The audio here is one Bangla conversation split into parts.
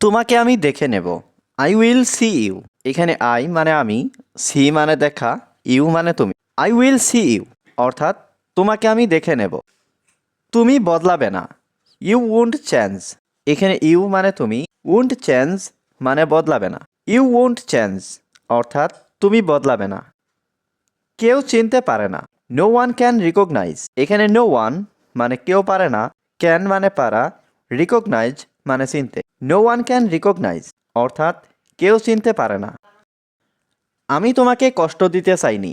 তোমাকে আমি দেখে নেব। আই উইল সি ইউ এখানে আই মানে আমি সি মানে দেখা ইউ মানে তুমি। আই উইল সি ইউ অর্থাৎ তোমাকে আমি দেখে নেব। তুমি বদলাবে না। ইউ উন্ট চেঞ্জ এখানে ইউ মানে তুমি উন্ট চেঞ্জ মানে বদলাবে না। ইউ উন্ট চেঞ্জ অর্থাৎ তুমি বদলাবে না। কেউ চিনতে পারে না। নো ওয়ান ক্যান রিকগনাইজ এখানে নো ওয়ান মানে কেউ পারে না। ক্যান মানে পারা। রিকগনাইজ মানে চিনতে। নো ওয়ান ক্যান রিকগনাইজ অর্থাৎ কেউ চিনতে পারে না। আমি তোমাকে কষ্ট দিতে চাইনি।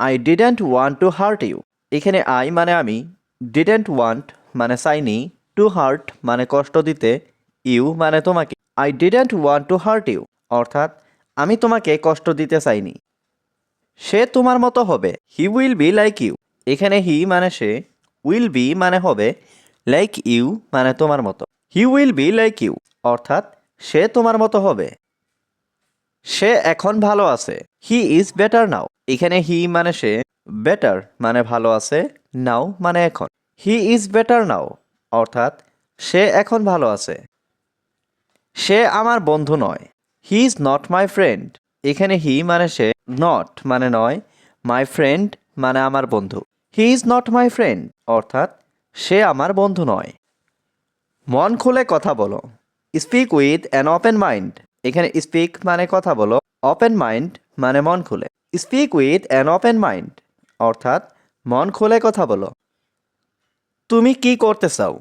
I didn't want to hurt you এখানে আই মানে আমি ডিডেন্ট ওয়ান্ট মানে চাইনি টু হার্ট মানে কষ্ট দিতে ইউ মানে তোমাকে। I didn't want to hurt you অর্থাৎ আমি তোমাকে কষ্ট দিতে চাইনি। সে তোমার মতো হবে। He will be like you এখানে হি মানে সে উইল বি মানে হবে লাইক ইউ মানে তোমার মতো। He will be like you অর্থাৎ, সে তোমার মতো হবে। সে এখন ভালো আছে। হি ইজ বেটার নাও এখানে হি মানে সে বেটার মানে ভালো আছে নাও মানে এখন। হি ইজ বেটার নাও অর্থাৎ, সে এখন ভালো আছে। সে আমার বন্ধু নয়। He is not my friend এখানে হি মানে সে নট মানে নয়। মাই ফ্রেন্ড মানে আমার বন্ধু। He is not my friend অর্থাৎ, সে আমার বন্ধু নয়। মন খুলে কথা বলো। Speak with an open mind এখানে স্পিক মানে কথা বলো। ওপেন মাইন্ড মানে মন খুলে। Speak with an open mind অর্থাৎ মন খুলে কথা বলো। তুমি কি করতে চাও?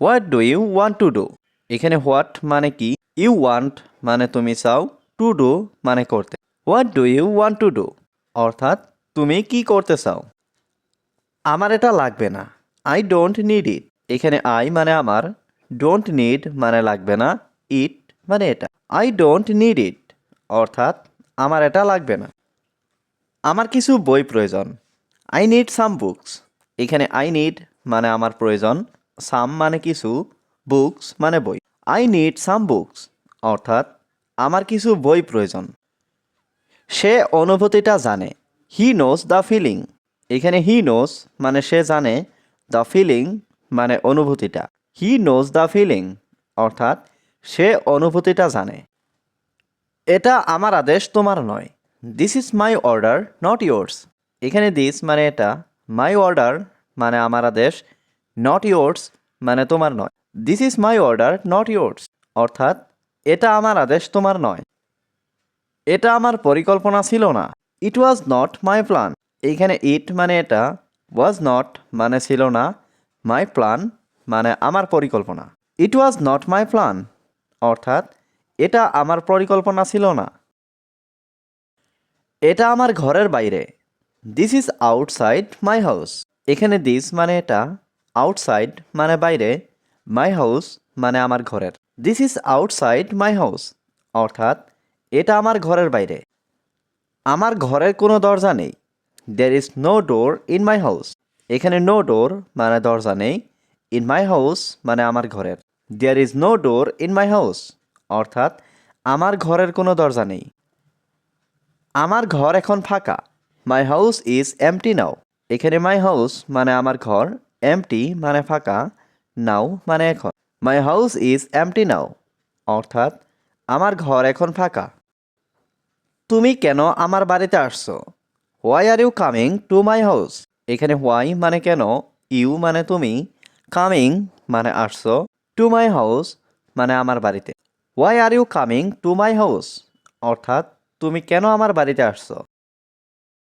What do you want to do এখানে হোয়াট মানে কি? ইউ ওয়ান্ট মানে তুমি চাও টু ডু মানে করতে। What do you want to do অর্থাৎ তুমি কি করতে চাও? আমার এটা লাগবে না। আই ডোন্ট নিড ইট এখানে আই মানে আমার। ডোন্ট নিড মানে লাগবে না ইট মানে এটা। আই ডোন্ট নিড ইট অর্থাৎ আমার এটা লাগবে না। আমার কিছু বই প্রয়োজন। আই নিড সাম বুকস এখানে আই নিড মানে আমার প্রয়োজন সাম মানে কিছু বুকস মানে বই। আই নিড সাম বুকস অর্থাৎ আমার কিছু বই প্রয়োজন। সে অনুভূতিটা জানে। হি নোস দ্য ফিলিং এখানে হি নোস মানে সে জানে দ্য ফিলিং মানে অনুভূতিটা। হি নোস দ্য ফিলিং অর্থাৎ সে অনুভূতিটা জানে। এটা আমার আদেশ, তোমার নয়। This is my order not yours এখানে দিস মানে এটা মাই অর্ডার মানে আমার আদেশ নট ইয়োর্স মানে তোমার নয়। This is my order not yours অর্থাৎ এটা আমার আদেশ, তোমার নয়। এটা আমার পরিকল্পনা ছিল না। ইট ওয়াজ নট মাই প্ল্যান এইখানে ইট মানে এটা ওয়াজ নট মানে ছিল না। মাই প্ল্যান মানে আমার পরিকল্পনা। ইট ওয়াজ নট মাই প্ল্যান অর্থাৎ, এটা আমার পরিকল্পনা ছিল না। এটা আমার ঘরের বাইরে। This is outside my house এখানে দিস মানে এটা আউটসাইড মানে বাইরে। মাই হাউস মানে আমার ঘরের। This is outside my house অর্থাৎ, এটা আমার ঘরের বাইরে। আমার ঘরের কোনো দরজা নেই। There is no door in my house এখানে নো ডোর মানে দরজা নেই। ইন মাই হাউস মানে আমার ঘরের। There is no door in my house অর্থাৎ আমার ঘরের কোনো দরজা নেই। আমার ঘর এখন ফাঁকা। My house is empty now এখানে মাই হাউস মানে আমার ঘর এমটি মানে ফাঁকা নাও মানে এখন। My house is empty now অর্থাৎ আমার ঘর এখন ফাঁকা। তুমি কেন আমার বাড়িতে আসছো? Why are you coming to my house এখানে হোয়াই মানে কেন? ইউ মানে তুমি? কামিং মানে আসছো টু মাই হাউস মানে আমার বাড়িতে। Why are you coming to my house অর্থাৎ, তুমি কেন আমার বাড়িতে আসছো?